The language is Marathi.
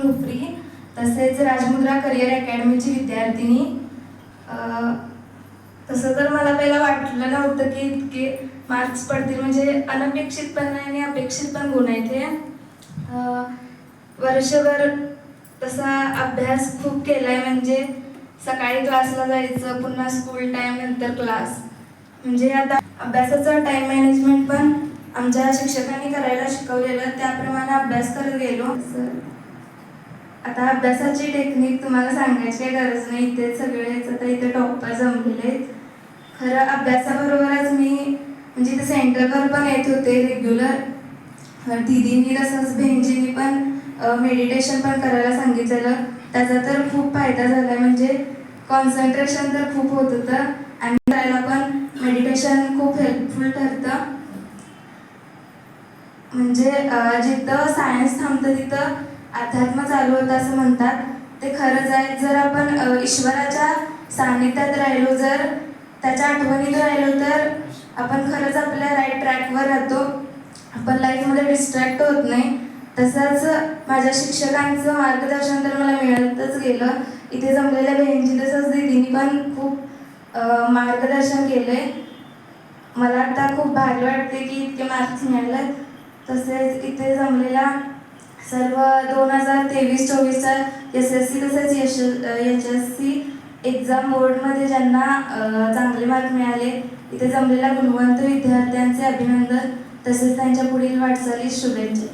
स्कूल उपरी तसेच राजमुद्रा करिअर अकॅडमीची विद्यार्थिनी. तसं तर मला पहिला वाटलं नव्हतं की इतके मार्क्स पडतील. म्हणजे अनपेक्षित पण नाही आणि अपेक्षित पण गुण आहेत ते वर्षभर तसा अभ्यास खूप केला आहे म्हणजे सकाळी क्लासला जायचं पुन्हा स्कूल टाईम नंतर क्लास म्हणजे आता अभ्यासाचं टाईम मॅनेजमेंट पण आमच्या शिक्षकांनी करायला शिकवलेलं. त्याप्रमाणे अभ्यास करत गेलो. सर आता अभ्यासाची टेक्निक तुम्हाला सांगायची काही गरज नाही. इथे सगळेच आता इथे टॉपर जमलेले आहेत. खरं अभ्यासाबरोबरच मी म्हणजे इथे सेंटरवर पण येत होते रेग्युलर दिदींनी तसंच भेंजींनी पण मेडिटेशन पण करायला सांगितलेलं. त्याचा तर खूप फायदा झाला म्हणजे कॉन्सन्ट्रेशन तर खूप होत होतं. आणि करायला पण मेडिटेशन खूप हेल्पफुल ठरतं. म्हणजे जिथं सायन्स थांबतं तिथं अध्यात्म चालू होतं असं म्हणतात. ते खरंच आहे जर आपण ईश्वराच्या सान्निध्यात राहिलो जर त्याच्या आठवणीत राहिलो तर आपण खरंच आपल्या राईट ट्रॅकवर राहतो. आपण लाईफमध्ये डिस्ट्रॅक्ट होत नाही. तसंच माझ्या शिक्षकांचं मार्गदर्शन तर मला मिळतच गेलं. इथे जमलेल्या बहिणीची तसंच दिदीनी पण खूप मार्गदर्शन केलं आहे मला आता खूप भारी वाटते की इतके मार्क्स मिळाले तसेच इथे जमलेल्या सर्व दोन हजार तेवीस चोवीसचा एस एस सी तसेच यश एच एस सी एक्झाम बोर्डमध्ये ज्यांना चांगले मार्क मिळाले इथे जमलेल्या गुणवंत विद्यार्थ्यांचे अभिनंदन तसेच त्यांच्या पुढील वाटचालीस शुभेच्छा.